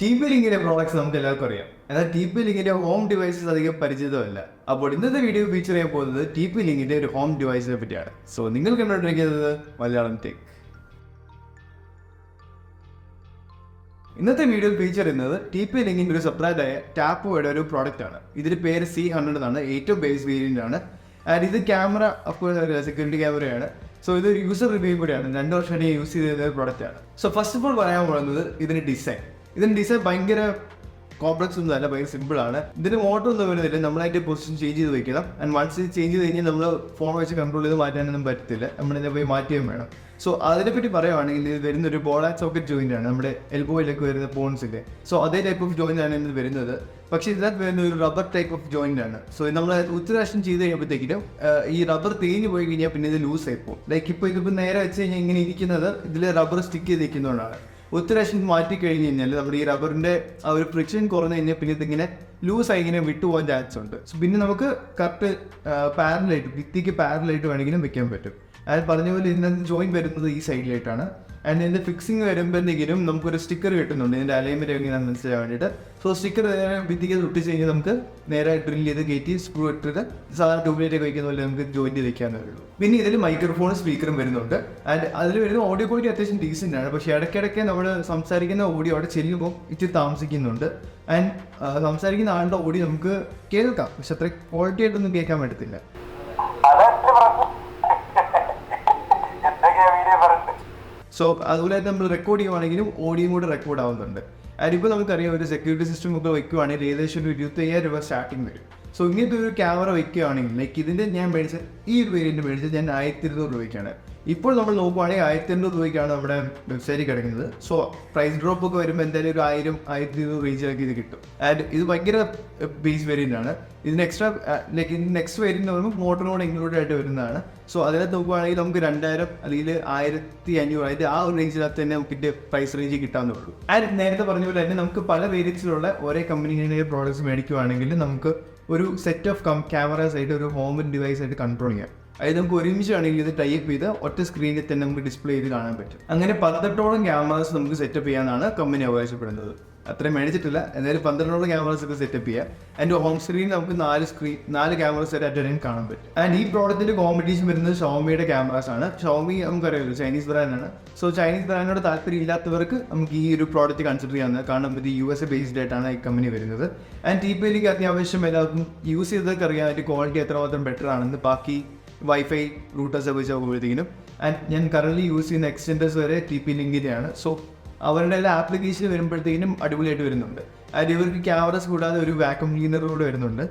T P ലിങ്കിന്റെ products നമുക്ക് എല്ലാവർക്കും അറിയാം. എന്നാൽ ടി പി ലിങ്കിന്റെ ഹോം ഡിവൈസസ് അധികം പരിചിതമല്ല. അപ്പോൾ ഇന്നത്തെ വീഡിയോ ഫീച്ചർ ചെയ്യാൻ പോകുന്നത് ടി പി ലിങ്കിന്റെ ഒരു ഹോം ഡിവൈസിനെ പറ്റിയാണ്. സോ നിങ്ങൾ കണ്ടുകൊണ്ടിരിക്കുന്നത് മലയാളം ടെക് ഇന്നത്തെ വീഡിയോ ഫീച്ചർ ചെയ്യുന്നത് ടി പി ലിങ്കിന്റെ ഒരു സപ്ലൈഡായ ടാപ്പോയുടെ ഒരു പ്രോഡക്റ്റ് ആണ്. ഇതിന്റെ പേര് സി ഹൺഡ്രഡ് എന്നാണ്. ഏറ്റവും ബേസ് വേരിയന്റ് ആണ്. ആൻഡ് ഇത് ക്യാമറ അഫ്കോഴ്സ് സെക്യൂരിറ്റി ക്യാമറയാണ് സോ ഇത് യൂസർ റിവ്യൂ കൂടിയാണ്. രണ്ട് വർഷമായിട്ട് യൂസ് ചെയ്ത പ്രോഡക്റ്റ് ആണ്. സോ ഫസ്റ്റ് ഓഫ് ഓൾ പറയാൻ പോകുന്നത് ഇതിന്റെ ഡിസൈൻ ഇതിന്റെ ഡിസൈൻ ഭയങ്കര കോംപ്ലക്സ് ഒന്നും അല്ല ഭയങ്കര സിമ്പിൾ ആണ്. ഇതിന് മോട്ടർ ഒന്നും വരുന്നില്ല. നമ്മളതിന്റെ പൊസിഷൻ ചേഞ്ച് ചെയ്ത് വെക്കണം. ആൻഡ് വൺസ് ചേഞ്ച് ചെയ്ത് കഴിഞ്ഞാൽ നമ്മൾ ഫോൺ വെച്ച് കൺട്രോൾ ചെയ്ത് മാറ്റാനൊന്നും പറ്റത്തില്ല. നമ്മളിതിനെ പോയി മാറ്റുകയും വേണം. സോ അതിനെപ്പറ്റി പറയുവാണെങ്കിൽ ഇത് വരുന്ന ഒരു ബോൾ ആൻഡ് സോക്കറ്റ് ജോയിന്റ് ആണ്. നമ്മുടെ എൽബോയിലൊക്കെ വരുന്ന പോൺസിന്റെ സോ അതേ ടൈപ്പ് ഓഫ് ജോയിന്റ് ആണ് ഇത് വരുന്നത്. പക്ഷേ ഇതിനകത്ത് വരുന്ന ഒരു റബ്ബർ ടൈപ്പ് ഓഫ് ജോയിന്റ് ആണ്. സോ നമ്മൾ ഉത്തരാശം ചെയ്ത് കഴിയുമ്പോഴത്തേക്കും ഈ റബ്ബർ തേഞ്ഞ് പോയി കഴിഞ്ഞാൽ പിന്നെ ഇത് ലൂസ് ആയിപ്പോൾ ലൈക്ക് ഇപ്പോൾ ഇതിപ്പോൾ നേരെ വെച്ച് കഴിഞ്ഞാൽ ഇങ്ങനെ ഇരിക്കുന്നത് ഇതിൽ റബ്ബർ സ്റ്റിക്ക് ചെയ്തിരിക്കുന്നതുകൊണ്ടാണ് ഒത്തിരി മാറ്റി കഴിഞ്ഞ് കഴിഞ്ഞാൽ നമ്മുടെ ഈ റബ്ബറിന്റെ ആ ഒരു ഫ്രിക്ഷൻ കുറഞ്ഞു കഴിഞ്ഞാൽ പിന്നെ ഇതിങ്ങനെ ലൂസ് ആയി ഇങ്ങനെ വിട്ടുപോകാൻ ചാൻസ് ഉണ്ട്. സോ പിന്നെ നമുക്ക് കറക്റ്റ് പാരലായിട്ട് ഭിത്തിക്ക് പാരലായിട്ട് വേണമെങ്കിലും വെക്കാൻ പറ്റും. അതായത് പറഞ്ഞ പോലെ ഇതിനകത്ത് ജോയിൻ വരുന്നത് ഈ സൈഡിലായിട്ടാണ് ആൻഡ് ഇതിന്റെ ഫിക്സിങ് വരുമ്പോഴത്തേക്കും നമുക്കൊരു സ്റ്റിക്കർ കിട്ടുന്നുണ്ട്. ഇതിന്റെ അലൈൻമെന്റ് എങ്ങനെയാണെന്ന് മനസ്സിലാൻ വേണ്ടിയിട്ട്. സോ സ്റ്റിക്കർ ഭിത്തിക്ക് ഒട്ടിച്ച് കഴിഞ്ഞാൽ നമുക്ക് നേരെ ഡ്രിൽ ചെയ്ത് കയറ്റി സ്ക്രൂ ഇട്ടിട്ട് സാധാരണ ട്യൂബ്ലൈറ്റ് ഒക്കെ വയ്ക്കുന്ന പോലെ നമുക്ക് ജോയിൻ ചെയ്ത് വെക്കാനേ ഉള്ളൂ. പിന്നെ ഇതിൽ മൈക്രോഫോണും സ്പീക്കറും വരുന്നുണ്ട്. ആൻഡ് അതിൽ വരുന്ന ഓഡിയോ ക്വാളിറ്റി അത്യാവശ്യം ഡീസന്റ് ആണ്. പക്ഷേ ഇടയ്ക്കിടയ്ക്ക് നമ്മൾ സംസാരിക്കുന്ന ഓഡിയോ അവിടെ ചെല്ലുമ്പോൾ ഇച്ചിരി താമസിക്കുന്നുണ്ട്. ആൻഡ് സംസാരിക്കുന്ന ആളുടെ ഓഡിയോ നമുക്ക് കേൾക്കാം. പക്ഷെ അത്ര ക്വാളിറ്റി ആയിട്ടൊന്നും കേൾക്കാൻ പറ്റത്തില്ല അതെന്റെ പ്രശ്നം എന്തൊക്കെയാ വീഡിയോ പറഞ്ഞിട്ട് സോ അതുപോലെ തന്നെ നമ്മൾ റെക്കോർഡ് ചെയ്യുവാണെങ്കിലും ഓഡിയോ കൂടെ റെക്കോർഡ് ആവുന്നുണ്ട്. അതിപ്പോൾ നമുക്കറിയാം ഒരു സെക്യൂരിറ്റി സിസ്റ്റം ഒക്കെ വെക്കുവാണെങ്കിൽ ഏകദേശം ഒരു ഇരുപത്തയ്യായിരം രൂപ സ്റ്റാർട്ടിങ് വരും. സോ ഇങ്ങനത്തെ ഒരു ക്യാമറ വയ്ക്കുകയാണെങ്കിൽ ലൈക്ക് ഇതിന്റെ ഞാൻ മേടിച്ച ഈ ഒരു വേരിയന്റ് മേടിച്ചത് ഞാൻ ആയിരത്തി ഇരുന്നൂറ് രൂപയ്ക്കാണ്. ഇപ്പോൾ നമ്മൾ നോക്കുവാണെങ്കിൽ ആയിരത്തി എണ്ണൂറ് രൂപയ്ക്കാണ് നമ്മുടെ വെബ്സൈറ്റിൽ കിടക്കുന്നത്. സോ പ്രൈസ് ഡ്രോപ്പ് ഒക്കെ വരുമ്പോൾ എന്തായാലും ഒരു ആയിരം ആയിരത്തി ഇരുന്നൂറ് റേഞ്ചിലൊക്കെ ഇത് കിട്ടും. ആൻഡ് ഇത് ഭയങ്കര ബേസ് വേരിയന്റ് ആണ്. ഇതിന് എക്സ്ട്രാ ലൈക്ക് ഇതിന് നെക്സ്റ്റ് വേരിയന്റ് പറയുമ്പോൾ മോട്ടറിനോട് ഇൻക്ലൂഡ് ആയിട്ട് വരുന്നതാണ്. സോ അതിനകത്ത് നോക്കുവാണെങ്കിൽ നമുക്ക് രണ്ടായിരം അല്ലെങ്കിൽ ആയിരത്തി അഞ്ഞൂറ് അതിന്റെ ആ ഒരു റേഞ്ചിനകത്ത് തന്നെ നമുക്ക് ഇതിന്റെ പ്രൈസ് റേഞ്ച് കിട്ടാവുന്നേ ഉള്ളൂ. ആൻഡ് നേരത്തെ പറഞ്ഞ പോലെ തന്നെ നമുക്ക് പല വേരിയൻസിലുള്ള ഒരേ കമ്പനിയുടെ പ്രോഡക്ട്സ് മേടിക്കുവാണെങ്കിൽ നമുക്ക് ഒരു സെറ്റ് ഓഫ് കം ക്യാമറാസ് ആയിട്ട് ഒരു ഹോം ഡിവൈസ് ആയിട്ട് കൺട്രോൾ ചെയ്യാം. അതായത് നമുക്ക് ഒരുമിച്ച് വേണമെങ്കിൽ ഇത് ടൈപ്പ് ചെയ്ത് ഒറ്റ സ്ക്രീനിൽ തന്നെ നമുക്ക് ഡിസ്പ്ലേ ചെയ്ത് കാണാൻ പറ്റും. അങ്ങനെ പന്ത്രണ്ടോളം ക്യാമറാസ് നമുക്ക് സെറ്റപ്പ് ചെയ്യാനാണ് കമ്പനി അവകാശപ്പെടുന്നത്. അത്രയും മേടിച്ചിട്ടില്ല. എന്തായാലും പന്ത്രണ്ടോളം ക്യാമറാസ് ഒക്കെ സെറ്റപ്പ് ചെയ്യാം. അതിന്റെ ഹോം സ്ക്രീൻ നമുക്ക് നാല് സ്ക്രീൻ നാല് ക്യാമറാസ് വരെ അറ്റ് ടൈം കാണാൻ പറ്റും. ആൻഡ് ഈ പ്രോഡക്റ്റിന്റെ കോമ്പറ്റീഷൻ വരുന്നത് ഷോമിയുടെ ക്യാമറാസ് ആണ്. ഷോമി നമുക്കറിയാമല്ലോ ചൈനീസ് ബ്രാൻഡാണ് സോ ചൈനീസ് ബ്രാൻഡിനോട് താല്പര്യം ഇല്ലാത്തവർക്ക് നമുക്ക് ഈ ഒരു പ്രോഡക്റ്റ് കൺസിഡർ ചെയ്യാവുന്നത് കാരണം ഇത് യു എസ് എ ബേസ്ഡ് ആയിട്ടാണ് ഈ കമ്പനി വരുന്നത്. ആൻഡ് ടി പി എല്ലിക്ക് അത്യാവശ്യം എല്ലാവർക്കും യൂസ് ചെയ്തതൊക്കെ അറിയാം അതിന്റെ ക്വാളിറ്റി എത്രമാത്രം ബെറ്റർ ആണെന്ന്. ബാക്കി വൈഫൈ റൂട്ടേഴ്സ് വെച്ച് നോക്കുമ്പോഴത്തേക്കിനും. ആൻഡ് ഞാൻ കറന്റ് യൂസ് ചെയ്യുന്ന എക്സ്റ്റൻഡേഴ്സ് വരെ ടി പി ലിങ്കിന്റെയാണ് സോ അവരുടെ എല്ലാ ആപ്ലിക്കേഷൻ വരുമ്പോഴത്തേക്കിനും അടിപൊളിയായിട്ട് വരുന്നുണ്ട്. അതിൽ ഇവർക്ക് ക്യാമറസ് കൂടാതെ ഒരു വാക്യൂം ക്ലീനർ കൂടെ വരുന്നുണ്ട്.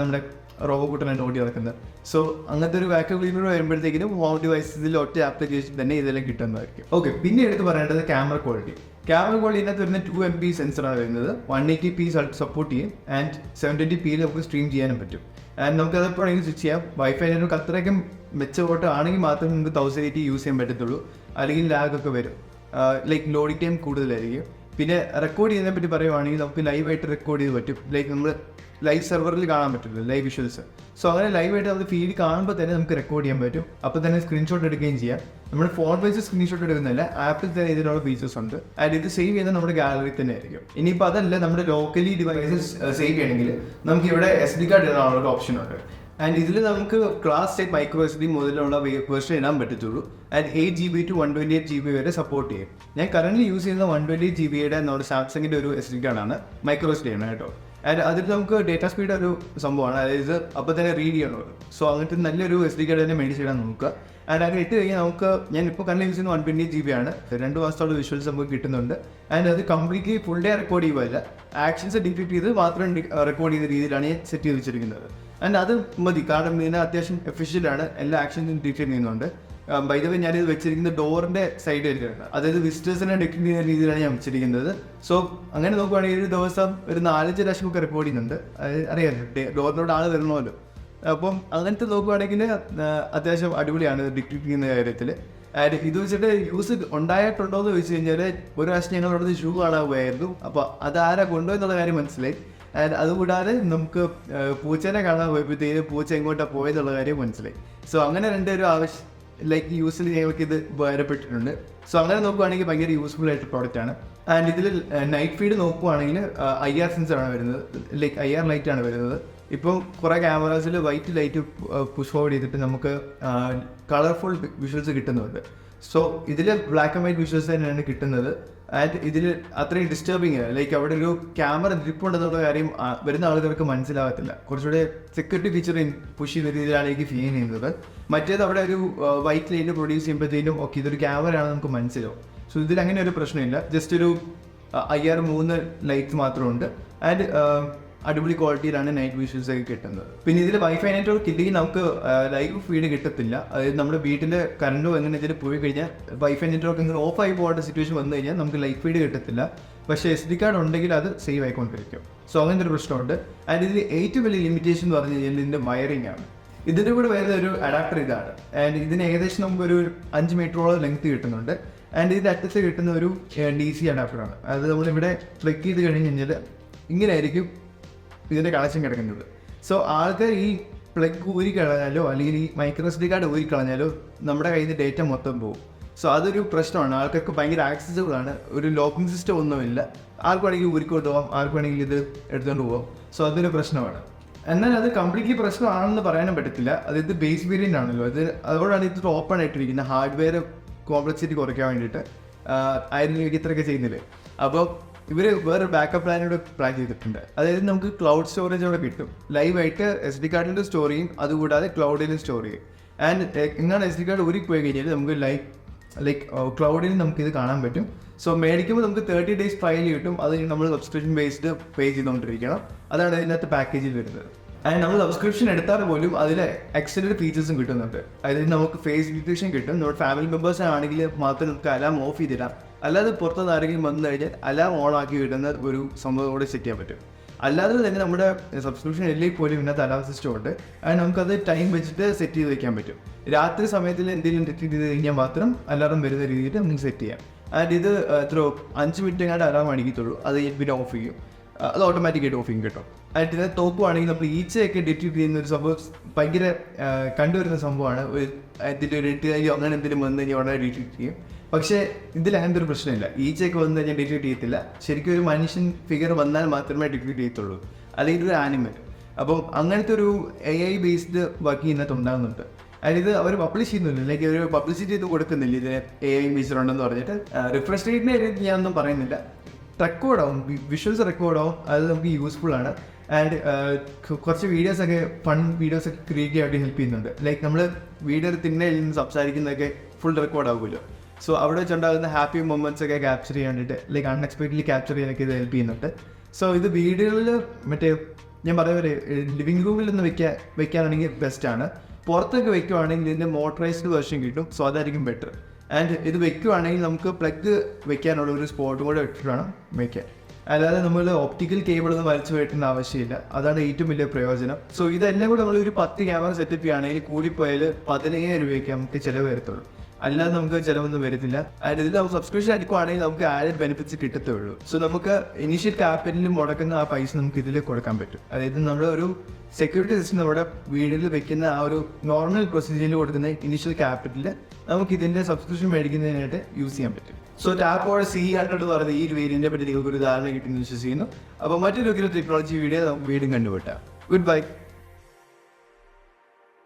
നമ്മുടെ റോബോ കൂട്ടനായിട്ട് ഓടി നടക്കുന്നത്. സോ അങ്ങനത്തെ ഒരു വാക്യൂം ക്ലീനർ വരുമ്പോഴത്തേക്കിനും ഹോം ഡിവൈസിൽ ഒറ്റ ആപ്ലിക്കേഷൻ തന്നെ ഇതെല്ലാം കിട്ടുന്നതായിരിക്കും. ഓക്കെ പിന്നെ എടുത്ത് പറയേണ്ടത് ക്യാമറ ക്വാളിറ്റി ക്യാമറ ക്വാളിറ്റി ഇതിനകത്ത് വരുന്ന ടു എം പി സെൻസറാണ് വരുന്നത്. വൺ എയ്റ്റി പി സപ്പോർട്ട് ചെയ്യും. ആൻഡ് സെവൻ ട്വന്റി പിയിൽ നമുക്ക് സ്ട്രീം ചെയ്യാനും പറ്റും. ആൻഡ് നമുക്ക് അത് എപ്പോഴെങ്കിലും സ്വിച്ച് ചെയ്യാം. വൈഫൈ നമുക്ക് അത്രയ്ക്കും മെച്ചപ്പെട്ട ആണെങ്കിൽ മാത്രമേ നമുക്ക് തൗസൻഡ് എയ്റ്റി യൂസ് ചെയ്യാൻ പറ്റത്തുള്ളൂ. അല്ലെങ്കിൽ ലാഗ് ഒക്കെ വരും. ലൈക്ക് ലോഡിങ് ടൈം കൂടുതലായിരിക്കും. പിന്നെ റെക്കോർഡ് ചെയ്യുന്നതിനെ പറ്റി പറയുവാണെങ്കിൽ നമുക്ക് ലൈവായിട്ട് റെക്കോർഡ് ചെയ്ത് പറ്റും. ലൈക്ക് നമ്മൾ ലൈവ് സെർവറിൽ കാണാൻ പറ്റില്ല ലൈവ് വിഷ്വൽസ് സോ അങ്ങനെ ലൈവായിട്ട് നമുക്ക് ഫീഡ് കാണുമ്പോൾ തന്നെ നമുക്ക് റെക്കോർഡ് ചെയ്യാൻ പറ്റും. അപ്പോൾ തന്നെ സ്ക്രീൻഷോട്ട് എടുക്കുകയും ചെയ്യാം. നമ്മൾ ഫോൺ വെച്ച് സ്ക്രീൻഷോട്ട് എടുക്കുന്നില്ല ആപ്പിൽ തന്നെ ഇതിനുള്ള ഫീച്ചേഴ്സ് ഉണ്ട്. ആൻഡ് ഇത് സേവ് ചെയ്യുന്നത് നമ്മുടെ ഗാലറി തന്നെ ആയിരിക്കും. ഇനിയിപ്പോൾ അതല്ല നമ്മുടെ ലോക്കലി ഡിവൈസസ് സേവ് ചെയ്യണമെങ്കിൽ നമുക്ക് ഇവിടെ എസ് ഡി കാർഡ് ഇടാനുള്ള ഒരു ഓപ്ഷൻ ഉണ്ട്. ആൻഡ് ഇതിൽ നമുക്ക് class type micro S D മുതലുള്ള വേർഷൻ ഇടാൻ പറ്റത്തുള്ളൂ. And eight G B to one twenty eight G B വരെ സപ്പോർട്ട് ചെയ്യും. ഞാൻ കറന്റ് യൂസ് ചെയ്യുന്ന വൺ ട്വന്റി ജി ബിയുടെ നമ്മുടെ സാംസങ്ങിന്റെ ഒരു എസ് ഡി കാർഡാണ് മൈക്രോ എസ് ഡി ആണ് കേട്ടോ. അതിൽ നമുക്ക് ഡേറ്റ സ്പീഡ് ഒരു സംഭവമാണ്. അതായത് അപ്പോൾ തന്നെ റീഡ് ചെയ്യണമല്ലോ സോ അങ്ങനത്തെ നല്ലൊരു എസ് ഡി കാർഡ് തന്നെ മേടിച്ചിടാൻ നോക്കുക ആൻഡ് അങ്ങനെ ഇട്ട് കഴിഞ്ഞാൽ നമുക്ക് ഞാൻ ഇപ്പോൾ കണ്ടു യൂസ് ചെയ്യുന്ന വൺ ട്വന്റി ജി ബി ആണ് രണ്ട് മാസത്തോളം വിഷ്വൽസ് നമുക്ക് കിട്ടുന്നുണ്ട്. ആൻഡ് അത് കംപ്ലീറ്റ്ലി ഫുൾ ഡേ റെക്കോർഡ് ചെയ്യുമല്ല ആക്ഷൻസ് ഡിറ്റക്ട് ചെയ്ത് മാത്രം റെക്കോർഡ് ചെയ്യുന്ന രീതിയിലാണ് ഞാൻ സെറ്റ് ചെയ്ത് വെച്ചിരിക്കുന്നത്. ആൻഡ് അത് മതി. കാരണം ഇതിന് അത്യാവശ്യം എഫിഷ്യന്റ് ആണ്. എല്ലാ ആക്ഷൻസും ഡിറ്റക്ട് ചെയ്യുന്നുണ്ട്. വൈദവേ ഞാനിത് വെച്ചിരിക്കുന്നത് ഡോറിന്റെ വെച്ചിട്ടുണ്ട് അതായത് വിസിറ്റേഴ്സിനെ ഡിറ്റക്ട് ചെയ്യുന്ന രീതിയിലാണ് ഞാൻ വെച്ചിരിക്കുന്നത്. സോ അങ്ങനെ നോക്കുവാണെങ്കിൽ ഒരു ദിവസം ഒരു നാലഞ്ച് ലക്ഷം ഒക്കെ റെക്കോർഡ് ചെയ്യുന്നുണ്ട്. അറിയാമല്ലോ ഡോറിനോട് ആൾ വരണമല്ലോ അപ്പം അങ്ങനത്തെ നോക്കുവാണെങ്കിൽ അത്യാവശ്യം അടിപൊളിയാണ് ഡിറ്റക്ട് ചെയ്യുന്ന കാര്യത്തിൽ ആൻഡ് ഇത് വെച്ചിട്ട് യൂസ് ഉണ്ടായിട്ടുണ്ടോ എന്ന് ചോദിച്ചു കഴിഞ്ഞാൽ ഒരു പ്രാവശ്യം അവിടുന്ന് ഷൂ കാണാൻ പോയായിരുന്നു അപ്പോൾ അതാരാ കൊണ്ടുപോയെന്നുള്ള കാര്യം മനസ്സിലായി. അതുകൂടാതെ നമുക്ക് പൂച്ചേനെ കാണാൻ പോയപ്പോഴത്തേക്ക് പൂച്ച എങ്ങോട്ടാണ് പോയെന്നുള്ള കാര്യം മനസ്സിലായി. സോ അങ്ങനെ രണ്ടുപേരും ആവശ്യം ലൈക്ക് യൂസിൽ ഞങ്ങൾക്ക് ഇത് ഉപകാരപ്പെട്ടിട്ടുണ്ട്. സോ അങ്ങനെ നോക്കുവാണെങ്കിൽ ഭയങ്കര യൂസ്ഫുൾ ആയിട്ട് പ്രോഡക്റ്റ് ആണ്. ആൻഡ് ഇതിൽ നൈറ്റ് ഫീഡ് നോക്കുവാണെങ്കിൽ ഐ ആർ സെൻസർ ആണ് വരുന്നത്. ലൈക്ക് ഐ ആർ ലൈറ്റ് ആണ് വരുന്നത്. ഇപ്പം കുറേ ക്യാമറാസിൽ വൈറ്റ് ലൈറ്റ് പുഷ് ഫോർവേഡ് ചെയ്തിട്ട് നമുക്ക് കളർഫുൾ വിഷ്വൽസ് കിട്ടുന്നുണ്ട്. സോ ഇതിൽ ബ്ലാക്ക് ആൻഡ് വൈറ്റ് വിഷ്വൽസ് തന്നെയാണ് കിട്ടുന്നത്. ആൻഡ് ഇതിൽ അത്രയും ഡിസ്റ്റർബിങ് ലൈക്ക് അവിടെ ഒരു ക്യാമറ ഗ്രിപ്പുണ്ടെന്നുള്ള കാര്യം വരുന്ന ആളുകൾക്ക് മനസ്സിലാകത്തില്ല കുറച്ചുകൂടെ സെക്യൂരിറ്റി ഫീച്ചർ പുഷ് ചെയ്യുന്ന രീതിയിലാണ് എനിക്ക് ഫീൽ ചെയ്യുന്നത്. മറ്റേത് അവിടെ ഒരു വൈറ്റ് ലൈൻ പ്രൊഡ്യൂസ് ചെയ്യുമ്പോഴത്തേനും ഓക്കെ ഇതൊരു ക്യാമറ ആണ് നമുക്ക് മനസ്സിലാവും. സോ ഇതിൽ അങ്ങനെ ഒരു പ്രശ്നമില്ല. ജസ്റ്റ് ഒരു ആർ മൂന്ന് ലൈറ്റ്സ് മാത്രമുണ്ട്. ആൻഡ് അടിപൊളി ക്വാളിറ്റിയിലാണ് നൈറ്റ് വിഷ്വൽസ് ഒക്കെ കിട്ടുന്നത്. പിന്നെ ഇതിൽ വൈഫൈ നെറ്റ്വർക്ക് ഇല്ലെങ്കിൽ നമുക്ക് ലൈവ് ഫീഡ് കിട്ടത്തില്ല. അതായത് നമ്മുടെ വീട്ടിൽ കറണ്ടോ എങ്ങനെ ഇതിൽ പോയി കഴിഞ്ഞാൽ വൈഫൈ നെറ്റ്വർക്ക് ഇങ്ങനെ ഓഫ് ആയി പോകേണ്ട സിറ്റുവേഷൻ വന്നു കഴിഞ്ഞാൽ നമുക്ക് ലൈവ് ഫീഡ് കിട്ടത്തില്ല. പക്ഷേ എസ് ഡി കാർഡ് ഉണ്ടെങ്കിൽ അത് സേവ് ആയിക്കൊണ്ടിരിക്കും. സോ അങ്ങനത്തെ ഒരു പ്രശ്നമുണ്ട്. ആൻഡ് ഇതിൽ ഏറ്റവും വലിയ ലിമിറ്റേഷൻ എന്ന് പറഞ്ഞു കഴിഞ്ഞാൽ ഇതിന്റെ വയറിംഗ് ആണ്. ഇതിന്റെ കൂടെ വരുന്ന ഒരു അഡാപ്റ്റർ ഇതാണ്. ആൻഡ് ഇതിന് ഏകദേശം നമുക്ക് ഒരു അഞ്ച് മീറ്ററോളം ലെങ്ത് കിട്ടുന്നുണ്ട്. ആൻഡ് ഇതിന്റെ അറ്റത്ത് കിട്ടുന്ന ഒരു ഡി സി അഡാപ്റ്ററാണ് അത് നമ്മളിവിടെ ഫ്ലിക്ക് ചെയ്ത് കഴിഞ്ഞ് കഴിഞ്ഞാൽ ഇങ്ങനെ ആയിരിക്കും ഇതിന്റെ കണക്ഷൻ കിടക്കുന്നത്. സോ ആൾക്കാർ ഈ പ്ലഗ് ഊരി കളഞ്ഞാലോ അല്ലെങ്കിൽ ഈ മൈക്രോ എസ് ഡി കാർഡ് ഊരി കളഞ്ഞാലോ നമ്മുടെ കയ്യിൽ നിന്ന് ഡേറ്റ മൊത്തം പോകും സോ അതൊരു പ്രശ്നമാണ്. ആൾക്കാർക്ക് ഭയങ്കര ആക്സസിബിൾ ആണ്. ഒരു ലോക്കിംഗ് സിസ്റ്റം ഒന്നുമില്ല. ആർക്കുവാണെങ്കിൽ ഊരിക്കൊണ്ട് പോകാം ആർക്കുവാണെങ്കിൽ ഇത് എടുത്തുകൊണ്ട് പോകാം സോ അതൊരു പ്രശ്നമാണ്. എന്നാൽ അത് കംപ്ലീറ്റ്ലി പ്രശ്നമാണെന്ന് പറയാനും പറ്റത്തില്ല. അതായത് ബേസ് വേരിയന്റ് ആണല്ലോ. അത് അതുകൊണ്ടാണ് ഇത് ഓപ്പൺ ആയിട്ടിരിക്കുന്നത്. ഹാർഡ്വെയർ കോംപ്ലക്സിറ്റി കുറയ്ക്കാൻ വേണ്ടിയിട്ട്. ആയിരുന്നു ഇത്രയൊക്കെ ചെയ്യുന്നില്ല അപ്പോൾ ഇവർ വേറെ ബാക്കപ്പ് പ്ലാനോട് പ്ലാൻ ചെയ്തിട്ടുണ്ട്. അതായത് നമുക്ക് ക്ലൗഡ് സ്റ്റോറേജ് അവിടെ കിട്ടും. ലൈവായിട്ട് എസ് ഡി കാർഡിന്റെ സ്റ്റോർ ചെയ്യും അതുകൂടാതെ ക്ലൗഡിൽ സ്റ്റോർ ചെയ്യും ആൻഡ് എങ്ങനെ എസ് ഡി കാർഡ് ഊരി പോയി കഴിഞ്ഞാൽ നമുക്ക് ലൈക്ക് ലൈക്ക് ക്ലൗഡിൽ നമുക്ക് ഇത് കാണാൻ പറ്റും. സോ മേടിക്കുമ്പോൾ നമുക്ക് തേർട്ടി ഡേയ്സ് ട്രയൽ കിട്ടും. അത് നമ്മൾ സബ്സ്ക്രിപ്ഷൻ ബേസ്ഡ് പേ ചെയ്തുകൊണ്ടിരിക്കണം. അതാണ് ഇതിനകത്ത് പാക്കേജിൽ വരുന്നത്. ആൻഡ് നമ്മൾ സബ്സ്ക്രിപ്ഷൻ എടുത്താൽ പോലും അതിലെ എക്സ്റ്റൻഡ് ഫീച്ചേഴ്സും കിട്ടുന്നുണ്ട്. അതായത് നമുക്ക് ഫേസ് ഡിറ്റക്ഷൻ കിട്ടും. നമ്മുടെ ഫാമിലി മെമ്പേഴ്സ് ആണെങ്കിൽ മാത്രം നമുക്ക് അലാം ഓഫ് ചെയ്തിടാം. അല്ലാതെ പുറത്തുനിന്ന് ആരെങ്കിലും വന്നു കഴിഞ്ഞാൽ അലാം ഓൺ ആക്കി വിടുന്ന ഒരു സംഭവം കൂടെ സെറ്റ് ചെയ്യാൻ പറ്റും. അല്ലാതെ തന്നെ നമ്മുടെ സബ്സ്ക്രിപ്ഷൻ എല്ലാം പോലും ഇന്നത്തെ അലാം സിസ്റ്റം ഉണ്ട് അത് നമുക്കത് ടൈം വെച്ചിട്ട് സെറ്റ് ചെയ്ത് വെക്കാൻ പറ്റും. രാത്രി സമയത്തിൽ എന്തെങ്കിലും ഡിറ്റക്ട് ചെയ്ത് കഴിഞ്ഞാൽ മാത്രം അലാറം വരുന്ന രീതിയിൽ നമുക്ക് സെറ്റ് ചെയ്യാം. ആൻഡ് ഇത് എത്ര അഞ്ച് മിനിറ്റ് എങ്ങാണ്ട് അലാറം അടിക്കത്തുള്ളൂ. അത് പിന്നെ ഓഫ് ചെയ്യും. അത് ഓട്ടോമാറ്റിക്കായിട്ട് ഓഫ് ചെയ്യും കേട്ടോ. ആയിട്ട് ഇതിനെ തോക്കുവാണെങ്കിൽ നമ്മൾ ഈച്ചയൊക്കെ ഡിറ്റക്ട് ചെയ്യുന്ന ഒരു സംഭവം ഭയങ്കര കണ്ടുവരുന്ന സംഭവമാണ്. ഒരു ഇതിന്റെ ഒരു അങ്ങനെ എന്തെങ്കിലും വന്നു കഴിഞ്ഞാൽ ഉടനെ ഡിറ്റക്ട് ചെയ്യും. പക്ഷേ ഇതിൽ അങ്ങനത്തെ ഒരു പ്രശ്നമില്ല. ഈച്ചയൊക്കെ വന്നു കഴിഞ്ഞാൽ ഡിറ്റക്ട് ചെയ്യത്തില്ല. ശരിക്കും ഒരു മനുഷ്യൻ ഫിഗർ വന്നാൽ മാത്രമേ ഡിറ്റക്ട് ചെയ്യത്തുള്ളൂ. അല്ലെങ്കിൽ ഒരു ആനിമൽ അപ്പോൾ അങ്ങനത്തെ ഒരു എ ഐ ബേസ്ഡ് വർക്ക് ഇതിനകത്ത് ഉണ്ടാകുന്നുണ്ട്. അതായത് അവർ പബ്ലിഷ് ചെയ്യുന്നില്ല ലൈക്ക് ഒരു പബ്ലിസിറ്റി ചെയ്ത് കൊടുക്കുന്നില്ല. ഇതിന് എ ഐ ബേസ്ഡ് ഉണ്ടെന്ന് പറഞ്ഞിട്ട്. റിഫ്രഷ് റേറ്റിന്റെ റേറ്റിനെ ഞാനൊന്നും പറയുന്നില്ല. റെക്കോർഡാവും വിഷ്വൽസ് റെക്കോർഡാവും അത് നമുക്ക് യൂസ്ഫുൾ ആണ്. ആൻഡ് കുറച്ച് വീഡിയോസൊക്കെ ഫൺ വീഡിയോസൊക്കെ ക്രിയേറ്റ് വേണ്ടി ഹെൽപ്പ് ചെയ്യുന്നുണ്ട്. ലൈക്ക് നമ്മൾ വീഡിയോ തിന്നയിൽ നിന്ന് സംസാരിക്കുന്നതൊക്കെ ഫുൾ റെക്കോർഡ് ആവുമല്ലോ. സോ അവിടെ വെച്ചുണ്ടാകുന്ന ഹാപ്പി മൊമെന്റ്സ് ഒക്കെ ക്യാപ്ചർ ചെയ്യാൻ വേണ്ടിയിട്ട് ലൈക്ക് അൺഎക്സ്പെക്ടഡ്ലി ക്യാപ്ചർ ചെയ്യാനൊക്കെ ഇത് ഹെൽപ്പ് ചെയ്യുന്നുണ്ട്. സോ ഇത് വീടുകളിൽ മറ്റേ ഞാൻ പറയുന്നത് ലിവിംഗ് റൂമിൽ നിന്ന് വെക്കാൻ വെക്കാനാണെങ്കിൽ ആണ്. പുറത്തൊക്കെ വെക്കുവാണെങ്കിൽ ഇതിന്റെ മോട്ടറൈസ്ഡ് വേർഷൻ കിട്ടും സോ അതായിരിക്കും ബെറ്റർ ആൻഡ് ഇത് വെക്കുവാണെങ്കിൽ നമുക്ക് പ്ലഗ് വെക്കാനുള്ള ഒരു സ്പോട്ട് കൂടെ ഇട്ടിട്ട് വേണം വെക്കാൻ. അല്ലാതെ നമ്മൾ ഒപ്റ്റിക്കൽ കേബിൾ ഒന്നും വലിച്ചു വെട്ടേണ്ട ആവശ്യമില്ല. അതാണ് ഏറ്റവും വലിയ പ്രയോജനം. സോ ഇതെല്ലാം കൂടെ നമ്മൾ ഒരു പത്ത് ക്യാമറ സെറ്റപ്പ് ചെയ്യുകയാണെങ്കിൽ കൂടിപ്പോയാൽ പതിനയ്യായിരം രൂപയ്ക്ക് നമുക്ക് ചിലവ് വരത്തുള്ളൂ. അല്ലാതെ നമുക്ക് ചിലവൊന്നും വരുന്നില്ല. ആൻഡ് ഇതിൽ നമുക്ക് സബ്സ്ക്രിപ്ഷൻ അടിക്കുവാണെങ്കിൽ നമുക്ക് ആഡ് ബെനിഫിറ്റ്സ് കിട്ടത്തുള്ളൂ. സോ നമുക്ക് ഇനീഷ്യൽ ക്യാപിറ്റലിൽ മുടക്കുന്ന ആ പൈസ നമുക്ക് ഇതിൽ കൊടുക്കാൻ പറ്റും. അതായത് നമ്മുടെ ഒരു സെക്യൂരിറ്റി സിസ്റ്റം നമ്മുടെ വീടിൽ വെക്കുന്ന ആ ഒരു നോർമൽ പ്രൊസീജിയറിൽ കൊടുക്കുന്ന ഇനീഷ്യൽ ക്യാപിറ്റലിൽ നമുക്ക് ഇതിന്റെ സബ്സ്ക്രിപ്ഷൻ മേടിക്കുന്നതിനായിട്ട് യൂസ് ചെയ്യാൻ പറ്റും. സോ ടാപ്പോടെ സി ഹൺഡ്രഡ് പറഞ്ഞ ഈ ഒരു വേരിയന്റിനെ പറ്റി നിങ്ങൾക്ക് ഒരു ധാരണ കിട്ടുമെന്ന് വിശ്വസിക്കുന്നു. അപ്പോൾ മറ്റൊരു ടെക്നോളജി വീഡിയോ വീണ്ടും കണ്ടുപിട്ടാം ഗുഡ് ബൈ